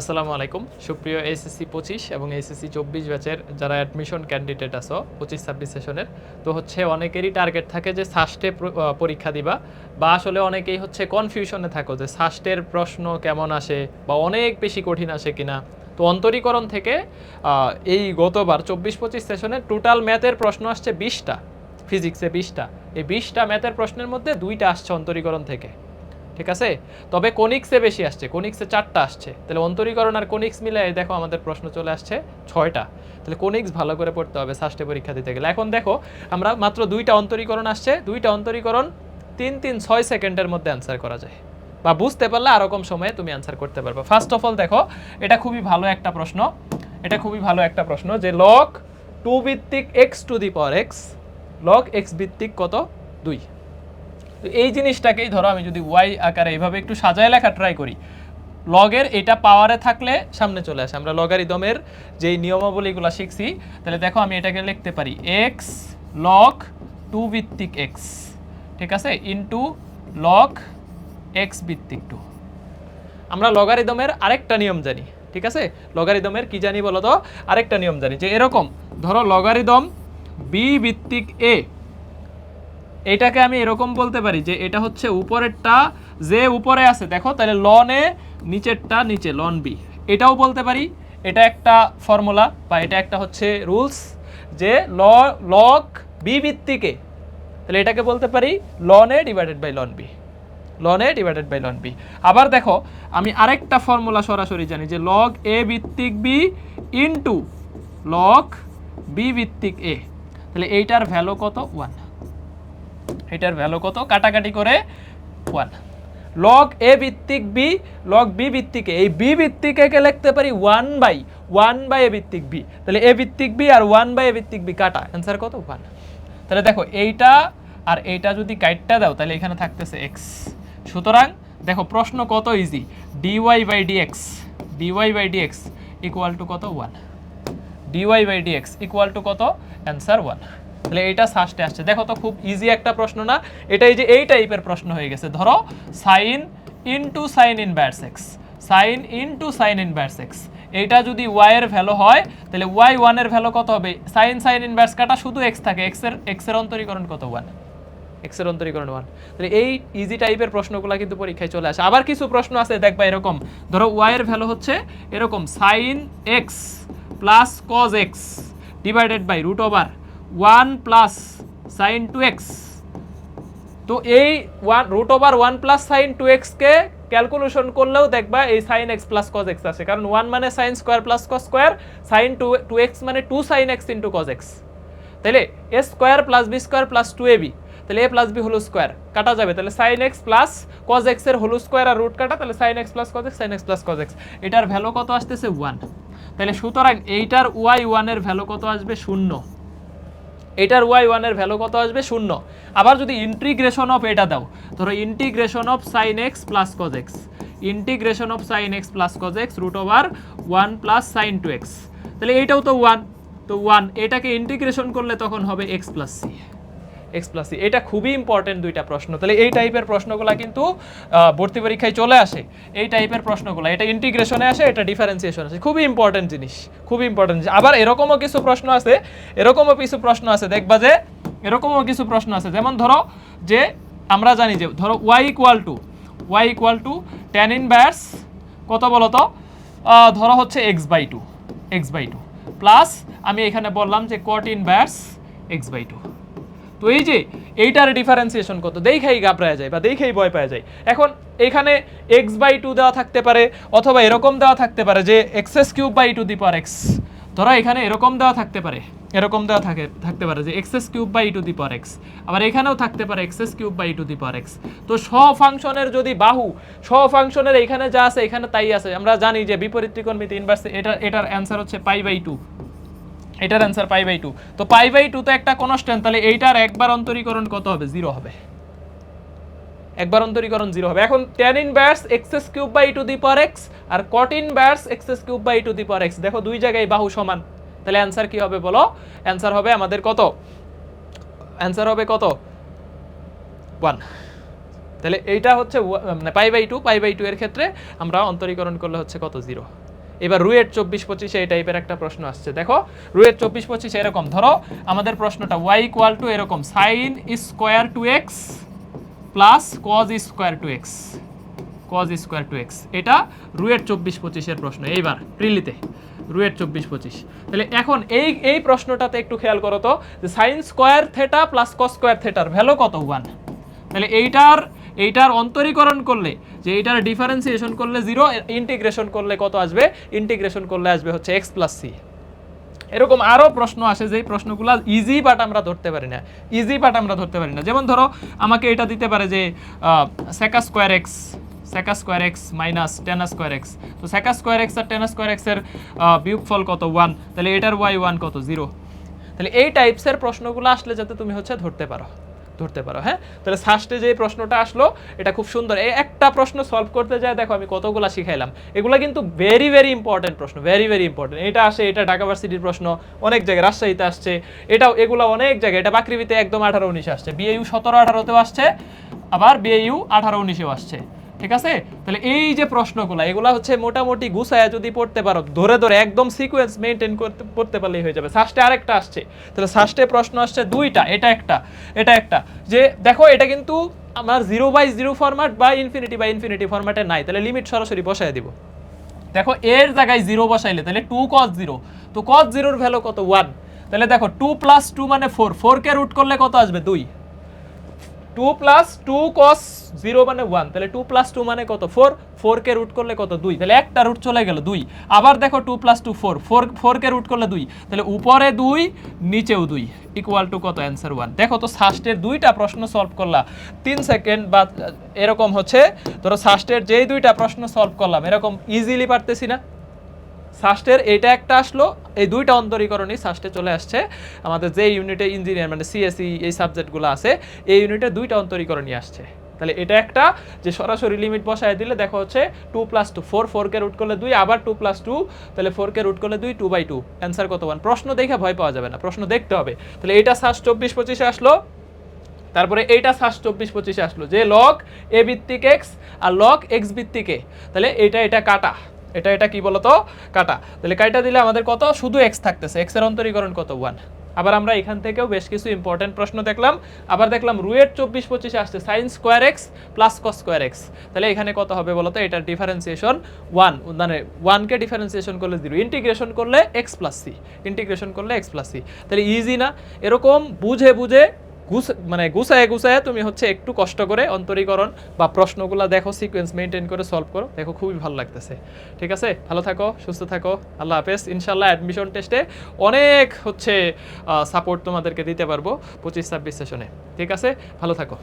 আসসালামু আলাইকুম। সুপ্রিয় এসএসসি পঁচিশ এবং এসএসসি চব্বিশ ব্যাচের যারা অ্যাডমিশন ক্যান্ডিডেট আছো, পঁচিশ ছাব্বিশ সেশনের তো হচ্ছে অনেকেরই টার্গেট থাকে যে সাস্টে পরীক্ষা দিবা বা আসলে অনেকেই হচ্ছে কনফিউশনে থাকো যে সাস্টের প্রশ্ন কেমন আসে বা অনেক বেশি কঠিন আসে কিনা। তো অন্তরীকরণ থেকে এই গতবার চব্বিশ পঁচিশ সেশনে টোটাল ম্যাথের প্রশ্ন আসছে বিশটা ফিজিক্সে বিশটা। এই বিশটা ম্যাথের প্রশ্নের মধ্যে দুইটা আসছে অন্তরীকরণ থেকে। ঠিক আছে? তবে কোনিক্সে বেশি আসছে, কোনিক্সে চারটা আসছে। তাহলে অন্তরীকরণ আর কোনিক্স মিলে দেখো আমাদের প্রশ্ন চলে আসছে ছয়টা। তাহলে কোনিক্স ভালো করে পড়তে হবে সাস্টে পরীক্ষা দিতে গেলে। এখন দেখো, আমরা মাত্র দুইটা অন্তরীকরণ আসছে, দুইটা অন্তরীকরণ তিন তিন ছয় সেকেন্ডের মধ্যে অ্যান্সার করা যায়। বা বুঝতে পারলে আরও কম সময়ে তুমি অ্যান্সার করতে পারবে। ফার্স্ট অফ অল দেখো, এটা খুবই ভালো একটা প্রশ্ন, এটা খুবই ভালো একটা প্রশ্ন যে লক টু ভিত্তিক X to the power X log X ভিত্তিক কত? দুই। তো এই জিনিসটাকেই ধরো আমি যদি ওয়াই আকারে এইভাবে একটু সাজায় লেখা ট্রাই করি লগের এটা পাওয়ারে থাকলে সামনে চলে আসে। আমরা লগারিদমের যেই নিয়মাবলীগুলো শিখছি, তাহলে দেখো আমি এটাকে লিখতে পারি এক্স লগ টু ভিত্তিক এক্স ঠিক আছে? ইনটু লগ এক্স ভিত্তিক টু আমরা লগারিদমের আরেকটা নিয়ম জানি, ঠিক আছে? লগারিদমের কি জানি বলো তো আরেকটা নিয়ম জানি যে এরকম, ধরো লগারিদম বি ভিত্তিক এ এটাকে আমি এরকম বলতে পারি যে এটা হচ্ছে উপরেরটা, যে উপরে আছে, দেখো, তাহলে লন এ নিচেরটা নিচে লন বি এটাও বলতে পারি, এটা একটা ফর্মুলা বা এটা একটা হচ্ছে রুলস যে ল লক বি ভিত্তিকে, তাহলে এটাকে বলতে পারি ln A divided by ln B ln A divided by ln B আবার দেখো, আমি আরেকটা ফর্মুলা সরাসরি জানি যে লগ এ ভিত্তিক বি ইনটু লক বি ভিত্তিক এ তাহলে এইটার ভ্যালু কত? ওয়ান এটার ভ্যালু কত? কাটাকাটি করে ওয়ান লগ এ ভিত্তিক বি লগ বি ভিত্তিকে এই বি ভিত্তিকে একে লিখতে পারি one by one by A ভিত্তিক বি তাহলে এ ভিত্তিক বি আর ওয়ান বাই এ ভিত্তিক বি কাটা। অ্যান্সার কত? ওয়ান তাহলে দেখো, এইটা আর এইটা যদি কাইটটা দাও, তাহলে এখানে থাকতেছে এক্স সুতরাং, দেখো, প্রশ্ন কত easy DY by DX DY by DX equal to কত? One DY by DX equal to কত? অ্যান্সার ওয়ান তাহলে এটা সাস্টে আসছে। দেখো তো খুব ইজি একটা প্রশ্ন না। এটা এই যে এই টাইপের প্রশ্ন হয়ে গেছে। ধরো sine into sine inverse X sine into sine inverse X এইটা যদি ওয়াই এর ভ্যালু হয়, তাহলে ওয়াই ওয়ানের ভ্যালু কত হবে? সাইন সাইন ইন ব্যাটস কাটা শুধু এক্স থাকে। এক্সের এক্সের অন্তরীকরণ কত? ওয়ান এক্সের অন্তরীকরণ ওয়ান তাহলে এই ইজি টাইপের প্রশ্নগুলো কিন্তু পরীক্ষায় চলে আসে। আবার কিছু প্রশ্ন আছে দেখবা এরকম। ধরো ওয়াই এর ভ্যালু হচ্ছে এরকম sine X plus cos X divided by root over one plus sine two X তো এই one root over one plus sine two এক্সকে ক্যালকুলেশন করলেও দেখবা এই sine X plus cos X আসে। কারণ ওয়ান মানে sine square plus cos square sine two two X মানে two sine X into cos X তাহলে A square plus B square plus two A B তাহলে A plus B whole square কাটা যাবে। তাহলে sine x plus cos এক্সের whole square আর root কাটা তাহলে sine X plus cos X sine X plus cos X এটার value কত আসতেছে? ওয়ান তাহলে সুতরাং এইটার ওয়াই ওয়ানের ভ্যালু কত আসবে? শূন্য। এটার ওয়াই ওয়ানের ভ্যালু কত আসবে? শূন্য। আবার যদি ইন্টিগ্রেশন অফ এটা দাও, ধরো integration of sine X plus cos X integration of sine X plus cos X root over one plus sine two X তাহলে এইটাও তো ওয়ান তো ওয়ান এটাকে ইন্টিগ্রেশন করলে তখন হবে X plus C X plus C এটা খুবই ইম্পর্টেন্ট দুইটা প্রশ্ন। তাহলে এই টাইপের প্রশ্নগুলো কিন্তু ভর্তি পরীক্ষায় চলে আসে। এই টাইপের প্রশ্নগুলো এটা ইন্টিগ্রেশনে আসে এটা ডিফারেন্সিয়েশন আসে। খুবই ইম্পর্টেন্ট জিনিস খুবই ইম্পর্টেন্ট আবার এরকমও কিছু প্রশ্ন আছে এরকমও কিছু প্রশ্ন আছে দেখবা যে এরকমও কিছু প্রশ্ন আছে। যেমন ধরো যে আমরা জানি যে ধরো Y equal to Y equal to tan inverse কত বলো তো আহ, ধরো হচ্ছে X by two X by two plus আমি এখানে বললাম যে cot inverse X by two তো এই যে এইটার ডিফারেন্সিয়েশন কত? দেখেই ঘাবড়ায় যায় বা দেখেই ভয় পাওয়া যায়। এখন এখানে এক্স বাই টু দেওয়া থাকতে পারে অথবা এরকম দেওয়া থাকতে পারে যে X's cube by two the power X ধরো এখানে এরকম দেওয়া থাকতে পারে, এরকম দেওয়া থাকে, থাকতে পারে যে X's cube by two the power X আবার এখানেও থাকতে পারে X's cube by two the power X তো স ফাংশনের যদি বাহু স ফাংশনের এখানে যা আছে, এখানে তাই আছে। আমরা জানি যে বিপরীত ত্রিকোণমিতি ইনভার্স এটা এটার অ্যান্সার হচ্ছে পাই বাই টু এটার অ্যান্সার পাই বাই টু তো পাই বাই টু তো একটা কনস্ট্যান্ট তাহলে এইটার একবার অন্তরীকরণ কত হবে? জিরো হবে। একবার অন্তরীকরণ জিরো হবে। এখন tan inverse x's cube by two the power x R cot inverse x's cube by two the power x দেখো দুই জায়গায় বাহু সমান। তাহলে অ্যান্সার কি হবে বলো? অ্যান্সার হবে আমাদের কত? অ্যান্সার হবে কত? ওয়ান তাহলে এইটা হচ্ছে pi by two pi by two এর ক্ষেত্রে আমরা অন্তরীকরণ করলে হচ্ছে কত? জিরো এবার রুয়েট চব্বিশ পঁচিশে এই টাইপের একটা প্রশ্ন আসছে। দেখো রুয়েট চব্বিশ পঁচিশে এরকম, ধরো, আমাদের প্রশ্নটা ওয়াই ইকুয়াল টু এরকম sine square two x plus cos square two x cos square two x এটা রুয়েট চব্বিশ পঁচিশের প্রশ্ন। এইবার, প্রিলিতে রুয়েট চব্বিশ পঁচিশ। তাহলে এখন এই এই প্রশ্নটাতে একটু খেয়াল করো তো, যে sine square theta plus cos square থেটার value কত? ওয়ান তাহলে এইটার এইটার অন্তরীকরণ করলে যে এইটার ডিফারেন্সিয়েশন করলে জিরো ইন্টিগ্রেশন করলে কত আসবে? ইন্টিগ্রেশন করলে আসবে হচ্ছে এক্স প্লাস সি এরকম আরও প্রশ্ন আসে যে প্রশ্নগুলো ইজি বাট আমরা ধরতে পারি না। ইজি বাট আমরা ধরতে পারি না। যেমন ধরো, আমাকে এটা দিতে পারে যে sec square x sec square x minus tan square x তো সেকা স্কোয়ার এক্স আর টেন স্কোয়ার এক্সের বিয়োগফল কত? ওয়ান তাহলে এটার ওয়াই ওয়ান কত? জিরো তাহলে এই টাইপসের প্রশ্নগুলো আসলে যাতে তুমি হচ্ছে ধরতে পারো। ধরতে পারো হ্যাঁ? তাহলে ফার্স্টে যে প্রশ্নটা আসলো, এটা খুব সুন্দর। এই একটা প্রশ্ন সলভ করতে যায়, দেখো আমি কতগুলা শিখাইলাম। এগুলো কিন্তু ভেরি ভেরি ইম্পর্টেন্ট প্রশ্ন ভেরি ভেরি ইম্পর্টেন্ট এটা আসে, এটা ঢাকা ভার্সিটির প্রশ্ন, অনেক জায়গায় রাজশাহীতে আসছে। এটাও, এগুলো অনেক জায়গায়, এটা বাকৃবিতে একদম আঠারো উনিশে আসছে। বিএইউ সতেরো আঠারোতেও আসছে, আবার বিএইউ আঠারো উনিশেও আসছে। ঠিক আছে? তাহলে এই যে প্রশ্নগুলো, এগুলা হচ্ছে মোটামুটি গুছায় যদি পড়তে পারো, ধরে ধরে একদম সিকোয়েন্স মেনটেন করতে, পড়তে পারলেই হয়ে যাবে। সাস্টে আরেকটা আসছে। তাহলে সাস্টে প্রশ্ন আসছে দুইটা, এটা একটা এটা একটা। যে দেখো, এটা কিন্তু আমার জিরো বাই জিরো ফরম্যাট বা ইনফিনিটি বাই ইনফিনিটি ফরম্যাটে নাই। তাহলে লিমিট সরাসরি বসায় দিব। দেখো, এর জায়গায় জিরো বসাইলে, তাহলে টু কস জিরো তো কস জিরোর ভ্যালু কত? ওয়ান তাহলে দেখো টু প্লাস টু মানে ফোর ফোরকে রুট করলে কত আসবে? দুই। Two plus two cos zero মানে ওয়ান তাহলে টু প্লাস টু মানে কত? ফোর ফোর কে রুট করলে কত? দুই। তাহলে একটা রুট চলে গেল, দুই। আবার দেখো two plus two four four four কে রুট করলে দুই। তাহলে উপরে দুই, নিচেও দুই। ইকুয়াল টু কত? অ্যান্সার ওয়ান দেখো তো সাস্টের দুইটা প্রশ্ন সলভ করলা। তিন সেকেন্ড বা, এরকম হচ্ছে। ধরো সাস্টের যেই দুইটা প্রশ্ন সলভ করলাম, এরকম ইজিলি পারতেছি না। সাস্টের এটা একটা আসলো, এই দুইটা অন্তরীকরণই সাস্টে চলে আসছে। আমাদের যে ইউনিটে ইঞ্জিনিয়ার মানে সিএসই এই সাবজেক্টগুলো আছে, এই ইউনিটে দুইটা অন্তরীকরণই আসছে। তাহলে এটা একটা যে সরাসরি লিমিট বসায় দিলে দেখো হচ্ছে টু প্লাস টু ফোর ফোরকে রুট করলে দুই, আবার টু প্লাস টু তাহলে ফোরকে রুট করলে দুই টু বাই টু অ্যান্সার কত ওয়ান প্রশ্ন দেখে ভয় পাওয়া যাবে না, প্রশ্ন দেখতে হবে। তাহলে এটা সাস চব্বিশ পঁচিশে আসলো, তারপরে এইটা সাস চব্বিশ পঁচিশে আসলো, যে লক এ ভিত্তিক এক্স আর লক এক্স ভিত্তিক তাহলে এটা এটা কাটা। এটা এটা কি বলতো? কাটা। তাহলে কাটা দিলে আমাদের কত? শুধু এক্স থাকতেছে। এক্সের অন্তরীকরণ কত? ওয়ান আবার আমরা এখান থেকেও বেশ কিছু ইম্পর্টেন্ট প্রশ্ন দেখলাম। আবার দেখলাম রুয়েট চব্বিশ পঁচিশে আসছে sine square x plus cos square x তাহলে এখানে কত হবে বলতো? এটার ডিফারেন্সিয়েশন ওয়ান মানে ওয়ানকে ডিফারেন্সিয়েশন করলে জিরো ইন্টিগ্রেশন করলে এক্স প্লাস সি ইন্টিগ্রেশন করলে এক্স প্লাস সি তাহলে ইজি না? এরকম বুঝে বুঝে গুছ মানে গুছায় গুছায় তুমি হচ্ছে একটু কষ্ট করে অন্তরীকরণ বা প্রশ্নগুলো দেখো সিকোয়েন্স মেনটেন করে সলভ করো। দেখো, খুবই ভালো লাগতেছে। ঠিক আছে? ভালো থাকো, সুস্থ থাকো। আল্লাহ হাফেজ। ইনশাল্লাহ অ্যাডমিশন টেস্টে অনেক হচ্ছে সাপোর্ট তোমাদেরকে দিতে পারব পঁচিশ ছাব্বিশ সেশনে ঠিক আছে? ভালো থাকো।